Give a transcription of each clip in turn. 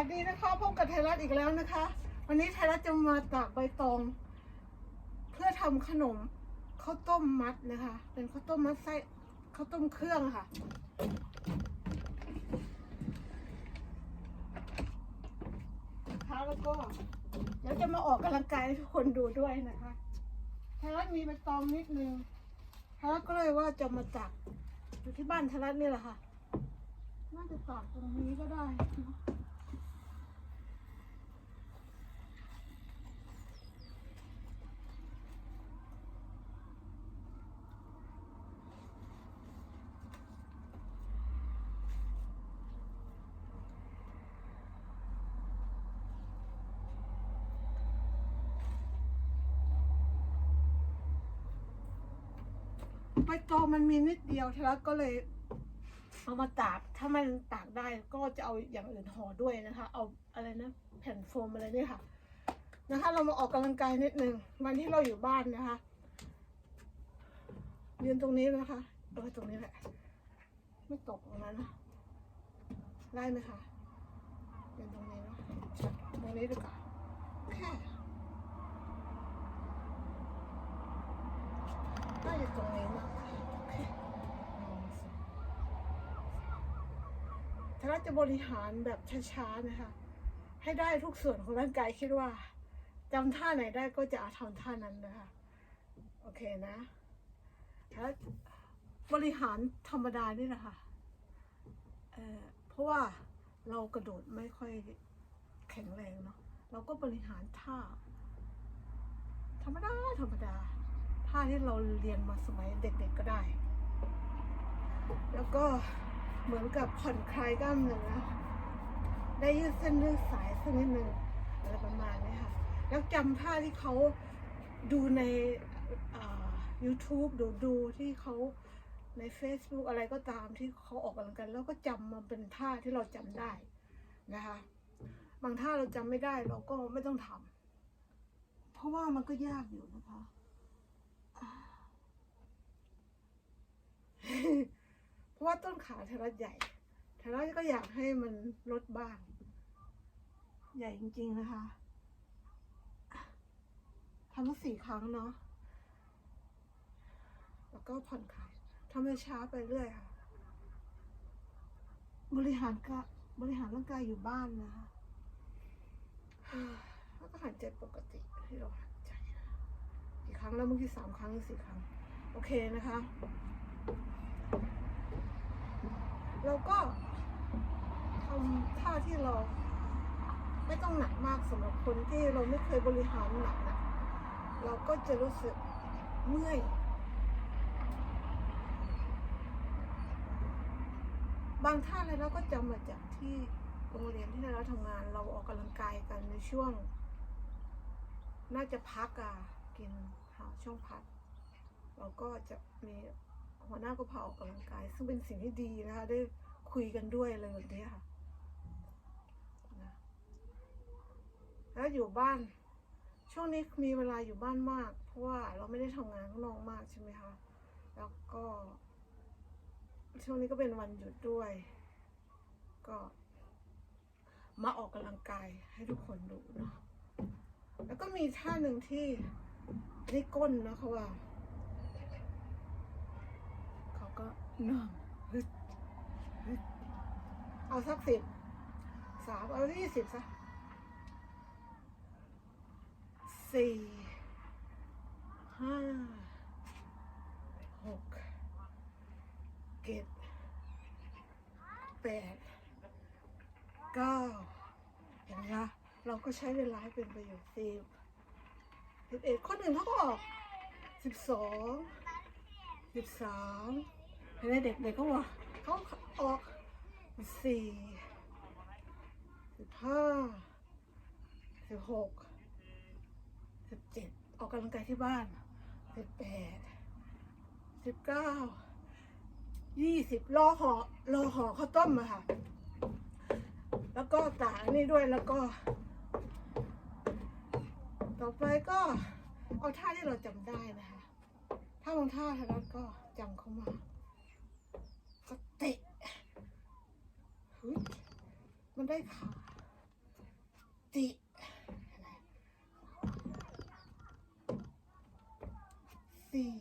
วัสดีนะคะพบกับไทยรัฐอีกแล้วนะคะ วันนี้ไทยรัฐจะมาตากใบตอง เพื่อทำขนมข้าวต้มมัดนะคะ เป็นข้าวต้มมัดไส้ข้าวต้มเครื่องค่ะ นะคะแล้วก็เดี๋ยวจะมาออกกำลังกายให้ทุกคนดูด้วยนะคะไทยรัฐมีใบตองนิดนึงไทยรัฐก็เลยว่าจะมาตักอยู่ที่บ้านไทยรัฐนี่แหละค่ะน่าจะตากตรงนี้ก็ได้นะ ใบตองมันมีนิดเดียวไทยรัฐก็เลย เอามาตากถ้ามันตากได้ก็จะเอาอย่างอื่นห่อด้วยนะคะ เอาอะไรนะแผ่นโฟมอะไรเนี่ยค่ะ นะคะ เรามาออกกำลังกายนิดนึงวันที่เราอยู่บ้านนะคะยืนตรงนี้นะคะเออตรงนี้แหละไม่ตกตรงนั้นนะได้ไหมคะยืนตรงนี้เนอะตรงนี้ดีกว่าแค่น่าจะตรงนี้นะโอเคหนึ่งสอง ถ้าเราจะบริหารแบบช้าๆนะคะ ให้ได้ทุกส่วนของร่างกายคิดว่าจำท่าไหนได้ก็จะทำท่านั้นนะคะ โอเคนะถ้าบริหารธรรมดานี่แหละค่ะเเพราะว่าเรากระโดดไม่ค่อยแข็งแรงเนาะเราก็บริหารท่า ธรรมดาธรรมดาท่าที่เราเรียนมาสมัยเด็กๆก็ได้ แล้วก็ เหมือนกับผ่อนคลายกล้ามเนื้อได้ยืดเส้นยืดสายสักนิดนึงอะไรประมาณนี้ค่ะ แล้วจำท่าที่เขาดูใน YouTube ดูดูที่เขาใน Facebook อะไรก็ตามที่เขาออกกำลังกายแล้วก็จำมาเป็นท่าที่เราจำได้นะคะ บางท่าเราจำไม่ได้เราก็ไม่ต้องทำเพราะว่ามันก็ยากอยู่นะคะ เพราะ ว่าต้นขาเทรัสใหญ่เทรัสก็อยากให้มันลดบ้าง ใหญ่จริง ๆ นะคะทำสี่ครั้งเนาะแล้วก็ผ่อนคลายทำให้ช้าไปเรื่อยค่ะ บริหารกะบริหารร่างกายอยู่บ้านนะคะแล้วก็หายใจปกติที่เราหายใจกี่ครั้งแล้วเมื่อกี้สามครั้งหรือสี่ครั้ง โอเคนะคะ เราก็ทำท่าที่เรา ไม่ต้องหนักมากสำหรับคนที่เราไม่เคยบริหารหนักนะเราก็จะรู้สึกเมื่อยบางท่าเลยเราก็จำมาจากที่โรงเรียนที่เราทำงาน เราออกกำลังกายกันในช่วง น่าจะพักอะกินหาช่วงพัก เราก็จะมี หัวหน้าก็พาออกกำลังกาย ซึ่งเป็นสิ่งที่ดีนะคะ ได้คุยกันด้วยอะไรแบบนี้ค่ะนะแล้วอยู่บ้าน ช่วงนี้มีเวลาอยู่บ้านมาก เพราะว่าเราไม่ได้ทำงานข้างนอกมากใช่ไหมคะ แล้วก็ ช่วงนี้ก็เป็นวันหยุดด้วย ก็มาออกกำลังกายให้ทุกคนดูเนาะ แล้วก็มีท่าหนึ่งที่ที่ก้นนะเขาว่า นั่งเอาสักสิบสามเอายี่สิบซะสี่ห้าหกเจ็ดแปดเก้าเห็นไหมคะเราก็ใช้เวลาให้เป็นประโยชน์สิบสิบเอ็ดคนอื่นเขาก็ออกสิบสองสิบสาม เห็นไหมเด็กๆก็ว่าเขาออกสี่สิบห้าสิบหกสิบเจ็ดออกกำลังกายที่บ้านสิบแปดสิบเก้ายี่สิบรอห่อรอห่อข้าวต้มอะค่ะ แล้วก็ตากอันนี่ด้วยแล้วก็ ต่อไปก็เอาท่าที่เราจำได้นะคะ ถ้าบางท่าทางนั้นก็จำเข้ามา ก็เตะเฮ้ยมันได้ขา ติสี่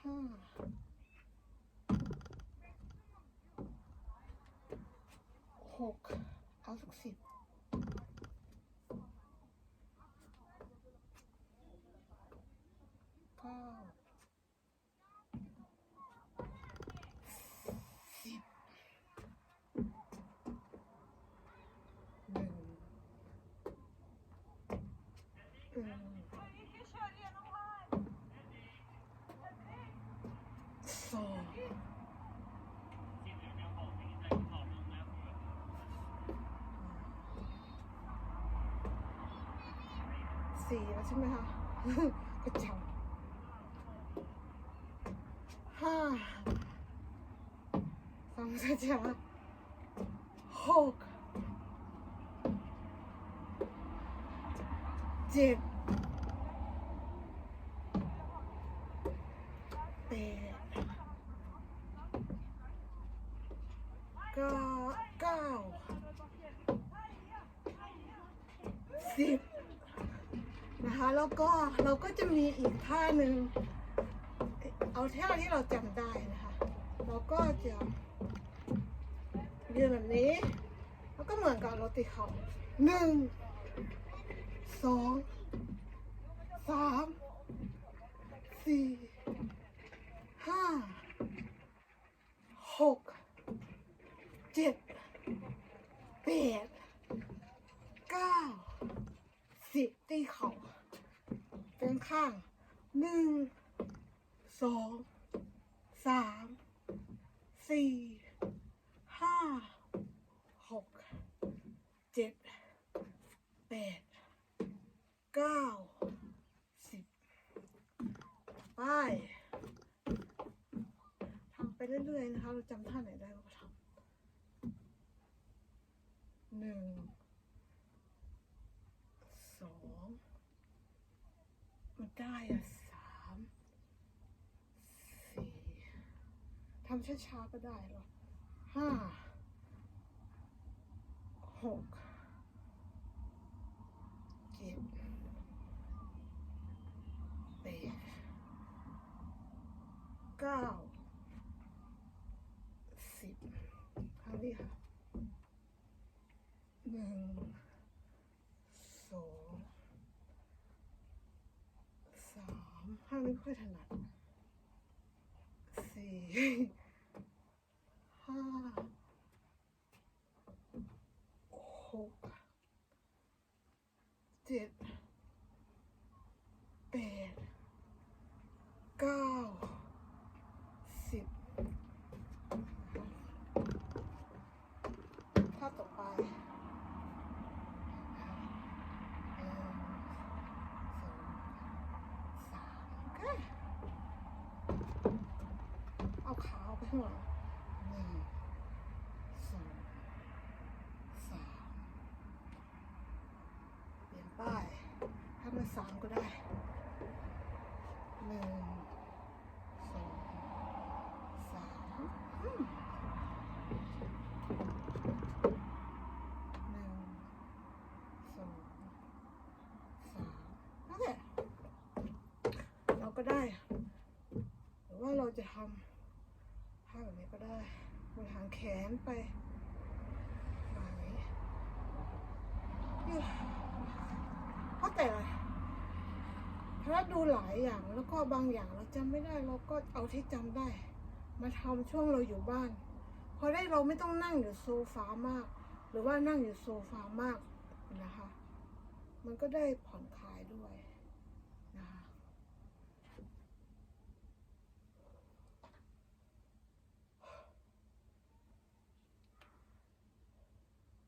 ห้าหกเอาสักสิบเก้าสิบหนึ่งหนึ่งสอง สี่แล้วใช่ไหมคะกระจังห้าสองสามหกเจ็ดแปดเก้าเก้าสิบ นะคะแล้วก็เราก็จะ มีอีกท่าหนึ่งเอาท่าที่เราจำได้นะคะ เราก็จะยืนแบบนี้ แล้วก็เหมือนกับเราตีเข่าหนึ่งสองสามสี่ห้าหกเจ็ดแปดเก้าสิบตีเข่า เป็นข้างหนึ่งสองสามสี่ห้าหกเจ็ดแปดเก้าสิบไปทำไปเรื่อยๆนะคะเราจำท่าไหนได้เราก็ทำหนึ่ง สองมันได้อะสามสี่ทำช้าๆก็ได้หรอห้าหกเจ็ดแปดเก้าสิบคราวนี้ค่ะหนึ่งสองสามห้าไม่ค่อยถนัดสี่ห้าหกเจ็ดแปดเก้าสิบถ้าต่อไปเอาขาออกไปหลังหนึ่งสองสามเปลี่ยนป้ายถ้ามัน สามก็ได้หนึ่งสองสามหนึ่งสองสามนั่นแหละเราก็ได้ หรือว่าเราจะทำท่าแบบนี้ก็ได้บนหางแขนไปมาอย่างนี้ยืดเพราะแต่ถ้า ดูหลายอย่างแล้วก็บางอย่างเราจำไม่ได้เราก็เอาที่จำได้ มาทำช่วงเราอยู่บ้านพอได้เราไม่ต้องนั่งอยู่โซฟามาก หรือว่านั่งอยู่โซฟามากนะคะ มันก็ได้ผ่อนคลายด้วยนะคะ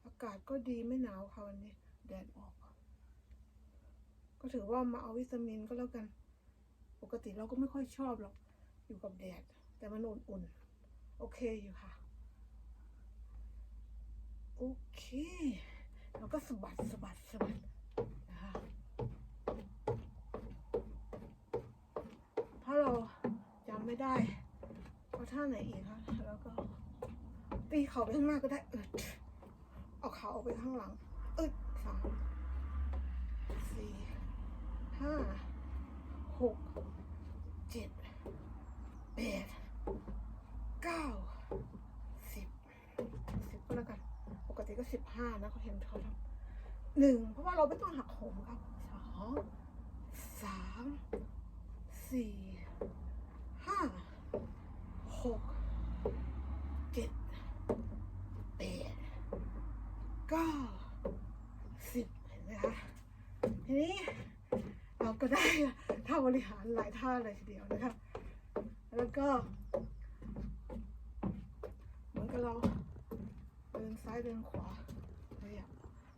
อากาศก็ดีไม่หนาวค่ะวันนี้แดดออก ก็ถือว่ามาเอาวิตามินก็แล้วกัน ปกติเราก็ไม่ค่อยชอบหรอก อยู่กับแดด แต่มันอุ่นๆ โอเคอยู่ค่ะ โอเคแล้วก็สบัดสบัดสบัดนะคะถ้าเราจำไม่ได้ว่าท่าไหนอีกคะแล้วก็ ตีเข่าไปข้างหน้าก็ได้เออเอาขาออกไปข้างหลัง เออสามสี่ ห้าหกเจ็ดแปดเก้าสิบสิบก็แล้วกัน ปกติก็สิบห้านะเขาเห็นเขาทำหนึ่งเพราะว่าเราไม่ต้องหักโหมครับสองสามสี่ห้าหกเจ็ดแปดเก้าสิบเห็นไหมคะทีนี้ เราก็ได้ท่าบริหารหลายท่าเลยทีเดียวนะคะ แล้วก็ เหมือนกับเราเดินซ้ายเดินขวาขยับ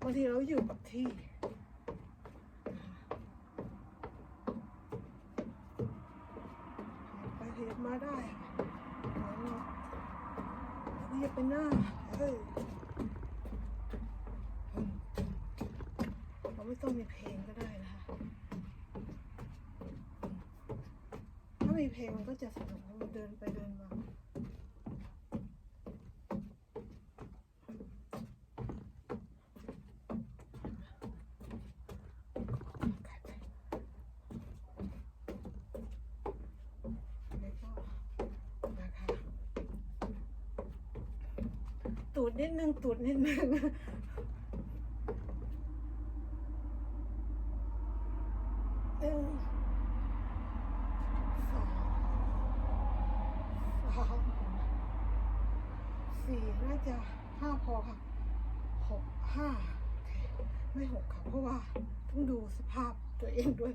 บางทีเราอยู่กับที่ไปขยับมาได้เหมือนเราขยับไปหน้าเฮ้ยเราไม่ต้องมีเพลงก็ได้นะคะถ้า มีเพลงมันก็จะสนุกมันเดินไปเดินมาตูดนิดนึงตูดนิดนึงหนึ่งสองสาม สี่น่าจะห้าพอค่ะหกห้าไม่หกค่ะ เพราะว่าต้องดูสภาพตัวเองด้วย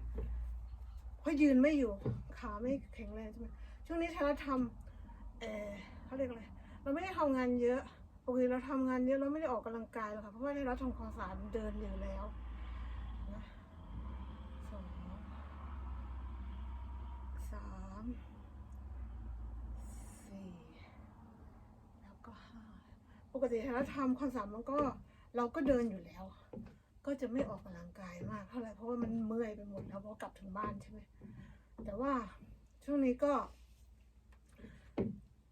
เพราะยืนไม่อยู่ขาไม่แข็งแรงใช่ไหมช่วงนี้ทนธรรมเออเขาเรียกอะไรเราไม่ได้ทำงานเยอะปกติเราทำงานเยอะเราไม่ได้ออกกำลังกายหรอกค่ะเพราะว่าในเราทำความสะอาดเดินอยู่แล้วนะสองสามสี่แล้วก็ห้า ปกติถ้าเราทำความสะอาดมันก็เราก็เดินอยู่แล้ว ก็จะไม่ออกกำลังกายมากเท่าไหร่เพราะว่ามันเมื่อยไปหมดแล้วพราะกลับถึงบ้านใช่ไหมแต่ว่าช่วงนี้ก็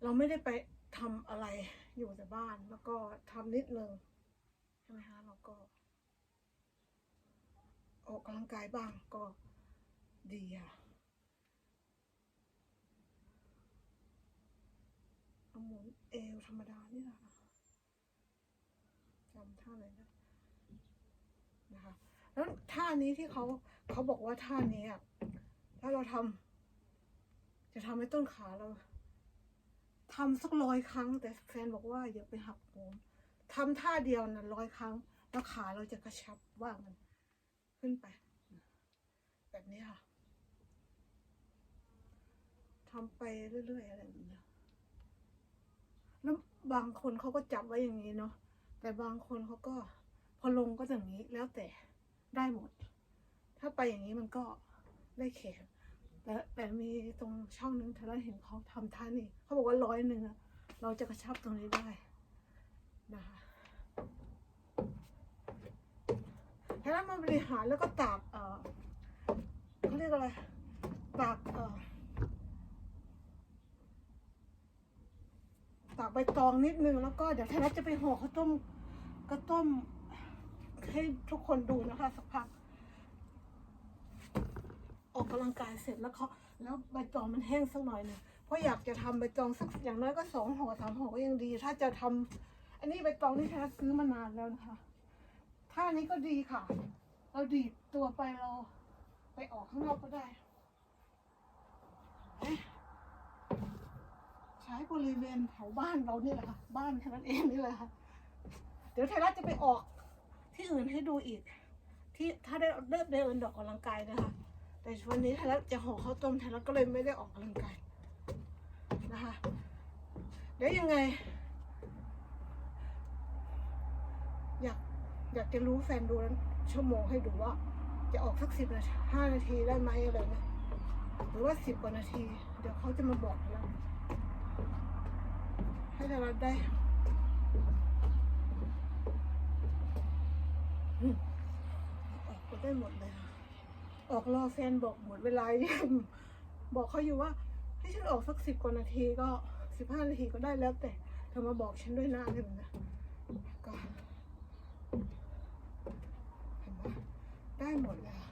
เราไม่ได้ไปทำอะไรอยู่แต่บ้านแล้วก็ทำนิดนึงใช่ไหมคะเราก็ออกกำลังกายบ้างก็ดีค่ะเอาหมุนเอวธรรมดานี่แหละาไหนได้นะคะแล้วท่านี้ที่เขาเขาบอกว่าท่านี้อะถ้าเราทำจะทำให้ต้นขาเราทำสักร้อยครั้ง แต่แฟนบอกว่าอย่าไปหักโหมทำท่าเดียวนะร้อยครั้ง แล้วขาเราจะกระชับว่ามันขึ้นไป แบบนี้ค่ะทำไปเรื่อยๆอะไรแบบนี้แล้วบางคนเขาก็จับไว้อย่างนี้เนาะ แต่บางคนเขาก็พอลงก็อย่างนี้แล้วแต่ได้หมด ถ้าไปอย่างนี้มันก็ได้แขนแต่แต่มีตรงช่องนึงถ้าเราเห็นเขาทำท่านี่เขาบอกว่าร้อยหนึ่งเราจะกระชับตรงนี้ได้นะคะถ้าเรามาบริหารแล้วก็ตากเออเขาเรียกอะไรตากเออ ตากใบตองนิดนึงแล้วก็เดี๋ยวถ้าเราจะไปห่อข้าวต้มก็ต้มให้ทุกคนดูนะคะ สักพัก ออกกำลังกายเสร็จแล้วเขาแล้วใบตองมันแห้งสักหน่อยนึ่งเพราะอยากจะทำใบตองสักอย่างน้อยก็สองห่อสามห่อก็ยังดี ถ้าจะทำอันนี้ใบตองที่แท้ซื้อมานานแล้วนะคะท่านี้ก็ดีค่ะ เราดีดตัวไปเราไปออกข้างนอกก็ได้เอ๊ะ ใช้บริเวณแถวบ้านเรานี่แหละค่ะ บ้านแค่นั้นเองนี่แหละค่ะ เดี๋ยวไทยรัฐจะไปออกที่อื่นให้ดูอีก ที่ถ้าได้ได้ได้เดินดอกกำลังกายนะคะ แต่วันนี้ไทยรัฐจะห่อข้าวต้มไทยรัฐก็เลยไม่ได้ออกกำลังกายนะคะ เดี๋ยวยังไง อยากอยากจะรู้แฟนดูนั้นชั่วโมงให้ดูว่า จะออกสักสิบนาทีห้านาทีได้ไหมอะไรนะหรือว่าสิบกว่านาที เดี๋ยวเขาจะมาบอกแล้ว ให้ไทยรัฐได้ออกก็ได้หมดเลยค่ะออกรอแฟนบอกหมดเวลายังบอกเขาอยู่ว่า ให้ฉันออกสักสิบกว่านาทีก็สิบห้านาทีก็ได้แล้วแต่เธอมาบอกฉันด้วยนะอะไรแบบนี้ก็เห็นไหมได้หมดเลยอะ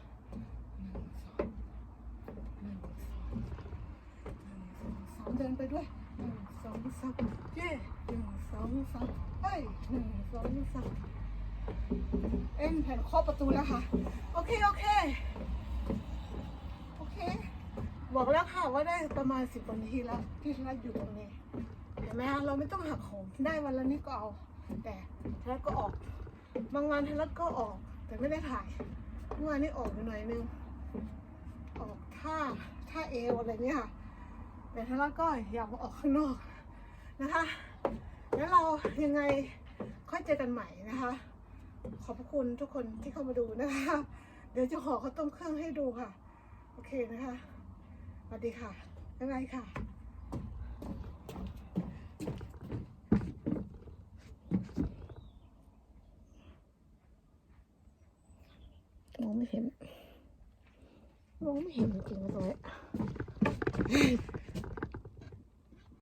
หนึ่งสองหนึ่งสองหนึ่งสองสามเดินไปด้วย หนึ่งสองสามเย้หนึ่งสองสามเอ้ยหนึ่งสองสามเอ็นแผ่นเคาะประตูแล้วค่ะ โอเค โอเค โอเค บอกแล้วค่ะว่าได้ประมาณสิบนาทีแล้วที่รัดอยู่ตรงนี้ เห็นไหมคะเราไม่ต้องหักโหมได้วันละนิดก็เอา แต่ทรัดก็ออก บางวันทรัดก็ออก แต่ไม่ได้ถ่ายเมื่อวานนี้ออกอยู่หน่อยนึง ออกท่าท่าเอวอะไรเงี้ยค่ะ แต่ทรัดก็อยากมาออกข้างนอกนะคะ แล้วเรายังไงค่อยเจอกันใหม่นะคะ ขอบพระคุณทุกคนที่เข้ามาดูนะคะ เดี๋ยวจะห่อข้าวต้มเครื่องให้ดูค่ะ โอเคนะคะสวัสดีค่ะบ๊ายบายค่ะมองไม่เห็นมองไม่เห็นจริงๆนะตรงนี้